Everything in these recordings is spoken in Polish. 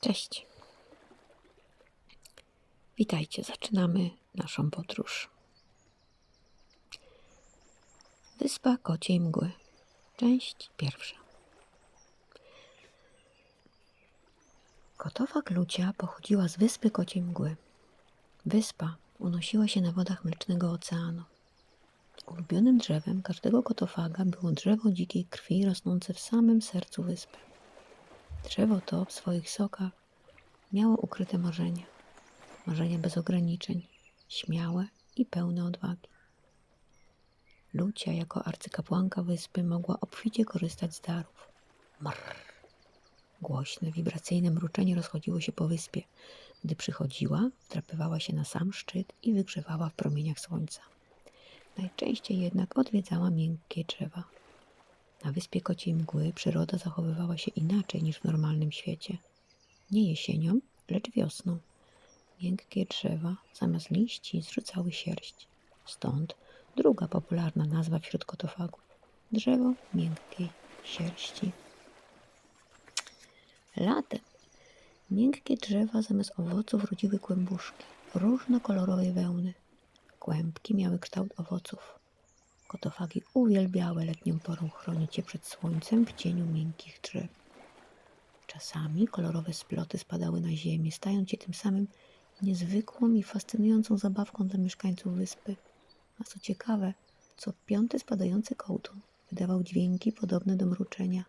Cześć. Witajcie, zaczynamy naszą podróż. Wyspa Kociej Mgły. Część pierwsza. Kotowa Klucia pochodziła z wyspy Kociej Mgły. Wyspa unosiła się na wodach Mlecznego Oceanu. Ulubionym drzewem każdego kotofaga było drzewo dzikiej krwi rosnące w samym sercu wyspy. Drzewo to w swoich sokach miało ukryte marzenia. Marzenia bez ograniczeń, śmiałe i pełne odwagi. Lucia jako arcykapłanka wyspy mogła obficie korzystać z darów. Mrr. Głośne, wibracyjne mruczenie rozchodziło się po wyspie. Gdy przychodziła, wdrapywała się na sam szczyt i wygrzewała w promieniach słońca. Najczęściej jednak odwiedzała miękkie drzewa. Na wyspie Kociej Mgły przyroda zachowywała się inaczej niż w normalnym świecie. Nie jesienią, lecz wiosną. Miękkie drzewa zamiast liści zrzucały sierść. Stąd druga popularna nazwa wśród kotofagów. Drzewo miękkiej sierści. Latem miękkie drzewa zamiast owoców rodziły kłębuszki różnokolorowej wełny. Kłębki miały kształt owoców. Kotofagi uwielbiały letnią porą chronić się przed słońcem w cieniu miękkich drzew. Czasami kolorowe sploty spadały na ziemię, stając się tym samym niezwykłą i fascynującą zabawką dla mieszkańców wyspy. A co ciekawe, co piąty spadający kołtun wydawał dźwięki podobne do mruczenia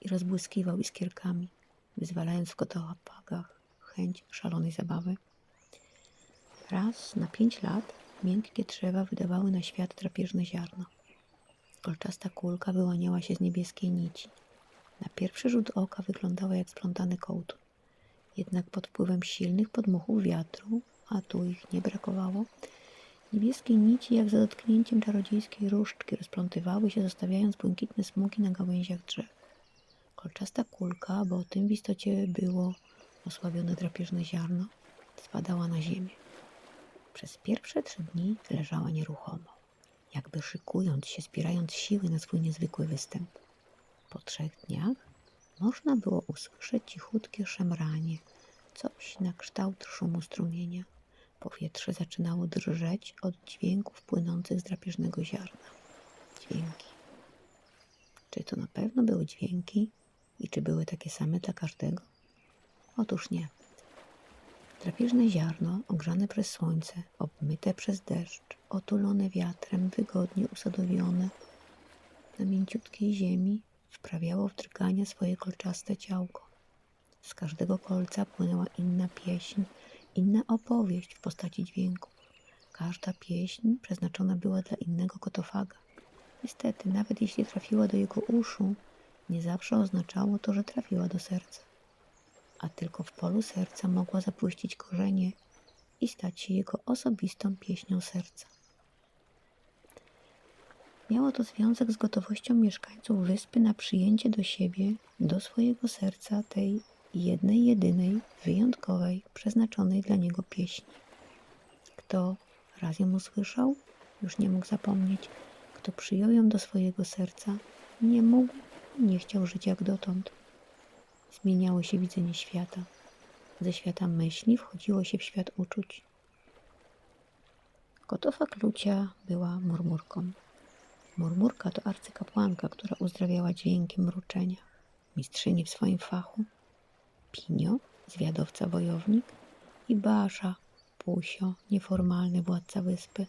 i rozbłyskiwał iskierkami, wyzwalając w kotofagach chęć szalonej zabawy. Raz na pięć lat miękkie drzewa wydawały na świat drapieżne ziarno. Kolczasta kulka wyłaniała się z niebieskiej nici. Na pierwszy rzut oka wyglądała jak splątany kołtun. Jednak pod wpływem silnych podmuchów wiatru, a tu ich nie brakowało, niebieskie nici jak za dotknięciem czarodziejskiej różdżki rozplątywały się, zostawiając błękitne smugi na gałęziach drzew. Kolczasta kulka, bo tym w istocie było osłabione drapieżne ziarno, spadała na ziemię. Przez pierwsze trzy dni leżała nieruchomo, jakby szykując się, zbierając siły na swój niezwykły występ. Po trzech dniach można było usłyszeć cichutkie szemranie, coś na kształt szumu strumienia. Powietrze zaczynało drżeć od dźwięków płynących z drapieżnego ziarna. Dźwięki. Czy to na pewno były dźwięki i czy były takie same dla każdego? Otóż nie. Drapieżne ziarno, ogrzane przez słońce, obmyte przez deszcz, otulone wiatrem, wygodnie usadowione na mięciutkiej ziemi, wprawiało w drgania swoje kolczaste ciałko. Z każdego kolca płynęła inna pieśń, inna opowieść w postaci dźwięków. Każda pieśń przeznaczona była dla innego kotofaga. Niestety, nawet jeśli trafiła do jego uszu, nie zawsze oznaczało to, że trafiła do serca a tylko w polu serca mogła zapuścić korzenie i stać się jego osobistą pieśnią serca. Miało to związek z gotowością mieszkańców wyspy na przyjęcie do siebie, do swojego serca tej jednej, jedynej, wyjątkowej, przeznaczonej dla niego pieśni. Kto raz ją usłyszał, już nie mógł zapomnieć. Kto przyjął ją do swojego serca, nie mógł, nie chciał żyć jak dotąd. Zmieniało się widzenie świata. Ze świata myśli wchodziło się w świat uczuć. Kotowa Klucia była murmurką. Murmurka to arcykapłanka, która uzdrawiała dźwiękiem mruczenia. Mistrzyni w swoim fachu. Pinio, zwiadowca wojownik i Basza, Pusio, nieformalny władca wyspy.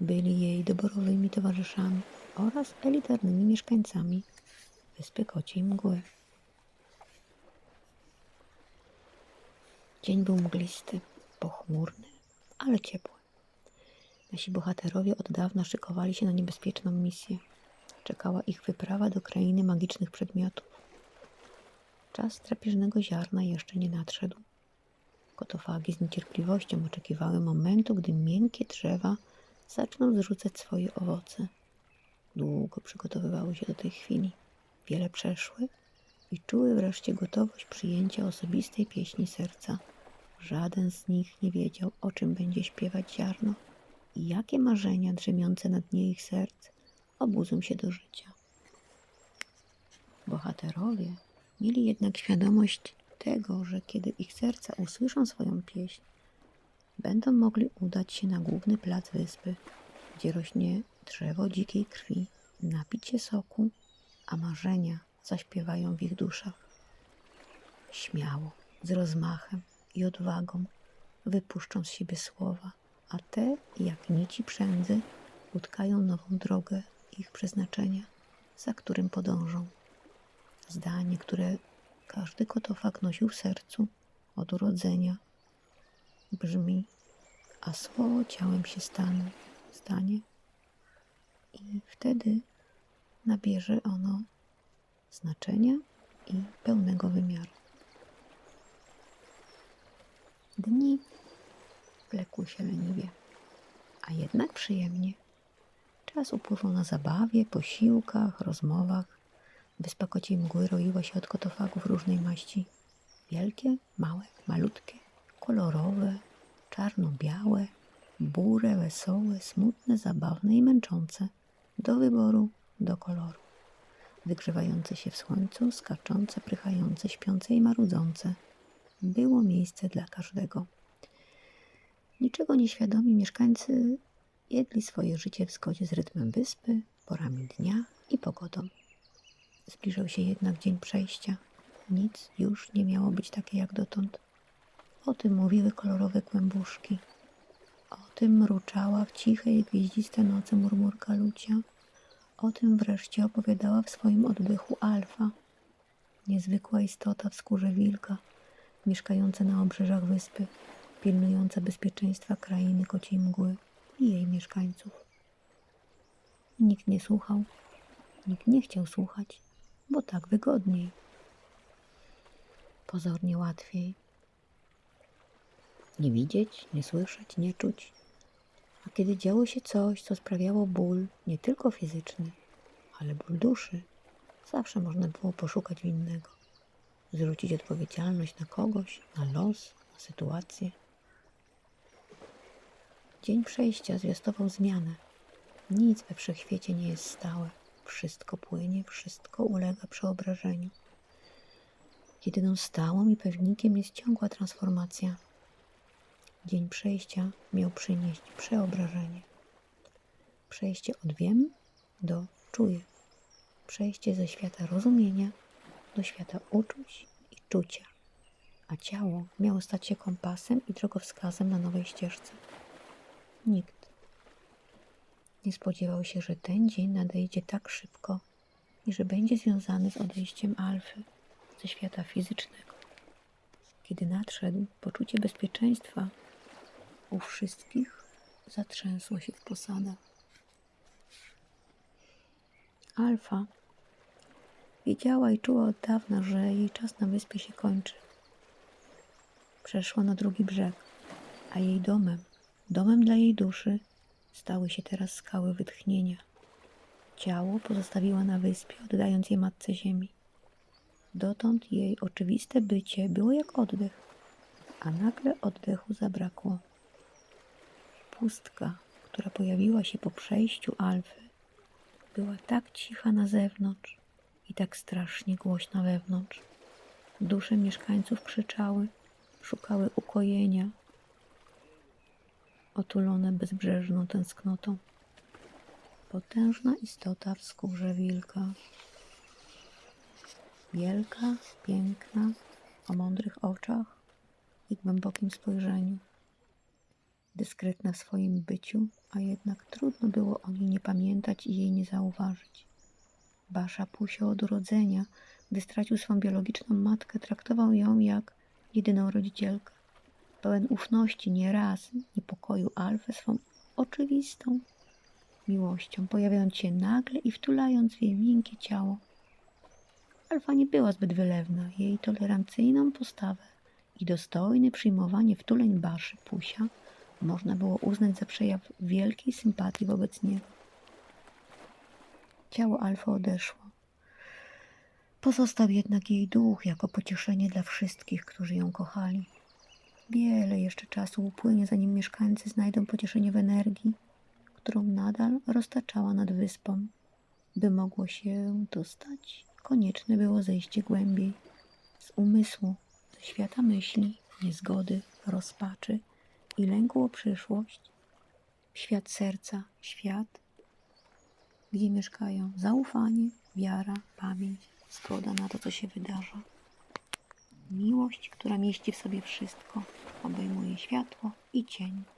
Byli jej doborowymi towarzyszami oraz elitarnymi mieszkańcami wyspy Kociej Mgły. Dzień był mglisty, pochmurny, ale ciepły. Nasi bohaterowie od dawna szykowali się na niebezpieczną misję. Czekała ich wyprawa do krainy magicznych przedmiotów. Czas drapieżnego ziarna jeszcze nie nadszedł. Kotofagi z niecierpliwością oczekiwały momentu, gdy miękkie drzewa zaczną zrzucać swoje owoce. Długo przygotowywały się do tej chwili. Wiele przeszły i czuły wreszcie gotowość przyjęcia osobistej pieśni serca. Żaden z nich nie wiedział, o czym będzie śpiewać ziarno i jakie marzenia drzemiące na dnie ich serc obudzą się do życia. Bohaterowie mieli jednak świadomość tego, że kiedy ich serca usłyszą swoją pieśń, będą mogli udać się na główny plac wyspy, gdzie rośnie drzewo dzikiej krwi, napić się soku, a marzenia zaśpiewają w ich duszach. Śmiało, z rozmachem i odwagą wypuszczą z siebie słowa, a te, jak nici przędzy, utkają nową drogę ich przeznaczenia, za którym podążą. Zdanie, które każdy kotofak nosił w sercu od urodzenia, brzmi, a słowo ciałem się stanie, stanie i wtedy nabierze ono znaczenia i pełnego wymiaru. Dni wlekły się leniwie, a jednak przyjemnie. Czas upływał na zabawie, posiłkach, rozmowach. Wyspa Kociej Mgły roiła się od kotofagów różnej maści. Wielkie, małe, malutkie, kolorowe, czarno-białe, burze, wesołe, smutne, zabawne i męczące. Do wyboru, do koloru. Wygrzewające się w słońcu, skaczące, prychające, śpiące i marudzące. Było miejsce dla każdego. Niczego nieświadomi mieszkańcy jedli swoje życie w zgodzie z rytmem wyspy, porami dnia i pogodą. Zbliżał się jednak dzień przejścia. Nic już nie miało być takie jak dotąd. O tym mówiły kolorowe kłębuszki. O tym mruczała w ciche i gwieździste noce murmurka Lucia. O tym wreszcie opowiadała w swoim oddechu Alfa, niezwykła istota w skórze wilka, mieszkająca na obrzeżach wyspy, pilnująca bezpieczeństwa krainy kociej mgły i jej mieszkańców. Nikt nie słuchał, nikt nie chciał słuchać, bo tak wygodniej. Pozornie łatwiej. Nie widzieć, nie słyszeć, nie czuć. A kiedy działo się coś, co sprawiało ból, nie tylko fizyczny, ale ból duszy, zawsze można było poszukać winnego. Zrzucić odpowiedzialność na kogoś, na los, na sytuację. Dzień przejścia zwiastował zmianę. Nic we wszechświecie nie jest stałe. Wszystko płynie, wszystko ulega przeobrażeniu. Jedyną stałą i pewnikiem jest ciągła transformacja. Dzień przejścia miał przynieść przeobrażenie. Przejście od wiem do czuję. Przejście ze świata rozumienia do świata uczuć i czucia. A ciało miało stać się kompasem i drogowskazem na nowej ścieżce. Nikt nie spodziewał się, że ten dzień nadejdzie tak szybko i że będzie związany z odejściem Alfy ze świata fizycznego. Kiedy nadszedł poczucie bezpieczeństwa, u wszystkich zatrzęsło się w posadach. Alfa wiedziała i czuła od dawna, że jej czas na wyspie się kończy. Przeszła na drugi brzeg, a jej domem, domem dla jej duszy, stały się teraz skały wytchnienia. Ciało pozostawiła na wyspie, oddając je matce ziemi. Dotąd jej oczywiste bycie było jak oddech, a nagle oddechu zabrakło. Pustka, która pojawiła się po przejściu Alfy, była tak cicha na zewnątrz i tak strasznie głośna wewnątrz. Dusze mieszkańców krzyczały, szukały ukojenia, otulone bezbrzeżną tęsknotą. Potężna istota w skórze wilka. Wielka, piękna, o mądrych oczach i głębokim spojrzeniu. Dyskretna w swoim byciu, a jednak trudno było o niej nie pamiętać i jej nie zauważyć. Basza Pusio od urodzenia, gdy stracił swą biologiczną matkę, traktował ją jak jedyną rodzicielkę. Pełen ufności nieraz niepokoił Alfę swą oczywistą miłością, pojawiając się nagle i wtulając w jej miękkie ciało. Alfa nie była zbyt wylewna. Jej tolerancyjną postawę i dostojne przyjmowanie wtuleń Baszy Pusia można było uznać za przejaw wielkiej sympatii wobec niego. Ciało Alfa odeszło. Pozostał jednak jej duch jako pocieszenie dla wszystkich, którzy ją kochali. Wiele jeszcze czasu upłynie, zanim mieszkańcy znajdą pocieszenie w energii, którą nadal roztaczała nad wyspą. By mogło się dostać, konieczne było zejście głębiej, z umysłu, ze świata myśli, niezgody, rozpaczy i lęku o przyszłość, świat serca, świat, gdzie mieszkają zaufanie, wiara, pamięć, zgoda na to, co się wydarza. Miłość, która mieści w sobie wszystko, obejmuje światło i cień.